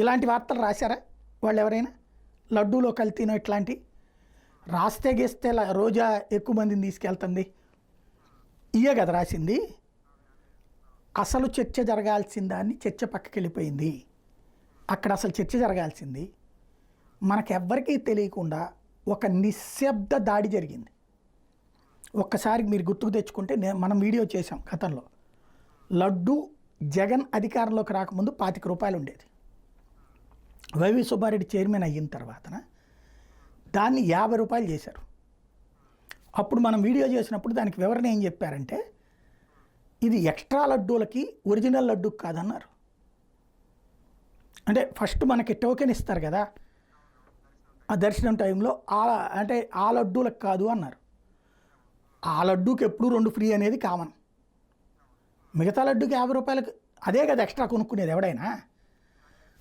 ఇలాంటి వార్తలు రాశారా? వాళ్ళు ఎవరైనా లడ్డూలో కల్తీనో ఇట్లాంటి? రాస్తే గేస్తే రోజా ఎక్కువ మందిని తీసుకెళ్తుంది. ఇయ్య కదా రాసింది. అసలు చర్చ జరగాల్సిన దాన్ని చర్చ పక్కకి వెళ్ళిపోయింది. అక్కడ అసలు చర్చ జరగాల్సింది. మనకెవ్వరికీ తెలియకుండా ఒక నిశ్శబ్ద దాడి జరిగింది. ఒక్కసారి మీరు గుర్తుకు తెచ్చుకుంటే మనం వీడియో చేసాం గతంలో. లడ్డు జగన్ అధికారంలోకి రాకముందు పాతిక రూపాయలు ఉండేది. వైవి సుబ్బారెడ్డి చైర్మన్ అయిన తర్వాతన దాన్ని యాభై రూపాయలు చేశారు. అప్పుడు మనం వీడియో చేసినప్పుడు దానికి వివరణ ఏం చెప్పారంటే ఇది ఎక్స్ట్రా లడ్డూలకి ఒరిజినల్ లడ్డు కాదన్నారు. అంటే ఫస్ట్ మనకి టోకెన్ ఇస్తారు కదా ఆ దర్శనం టైంలో ఆ అంటే ఆ లడ్డూలకు కాదు అన్నారు. ఆ లడ్డూకి ఎప్పుడు రెండు ఫ్రీ అనేది కామన్. మిగతా లడ్డుకి యాభై రూపాయలకు అదే కదా ఎక్స్ట్రా కొనుక్కునేది ఎవడైనా?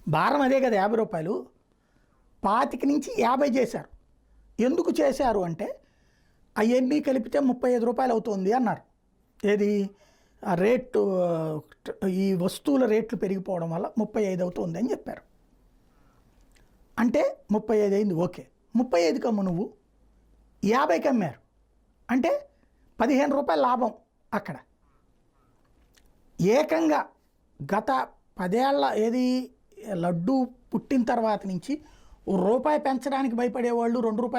భారం అదే కదా యాభై రూపాయలు. పాతిక నుంచి యాభై చేశారు. ఎందుకు చేశారు అంటే అవన్నీ కలిపితే ముప్పై ఐదు రూపాయలు అవుతుంది అన్నారు. ఏది? రేటు ఈ వస్తువుల రేట్లు పెరిగిపోవడం వల్ల ముప్పై ఐదు అవుతుంది అని చెప్పారు. అంటే ముప్పై ఐదు అయింది ఓకే. ముప్పై ఐదు కమ్ము నువ్వు. యాభైకి అమ్మారు అంటే పదిహేను రూపాయల లాభం అక్కడ. ఏకంగా గత పదేళ్ళ ఏది లడ్డు పుట్టిన తర్వాత నుంచి ఓ రూపాయి పెంచడానికి భయపడేవాళ్ళు రెండు రూపాయలు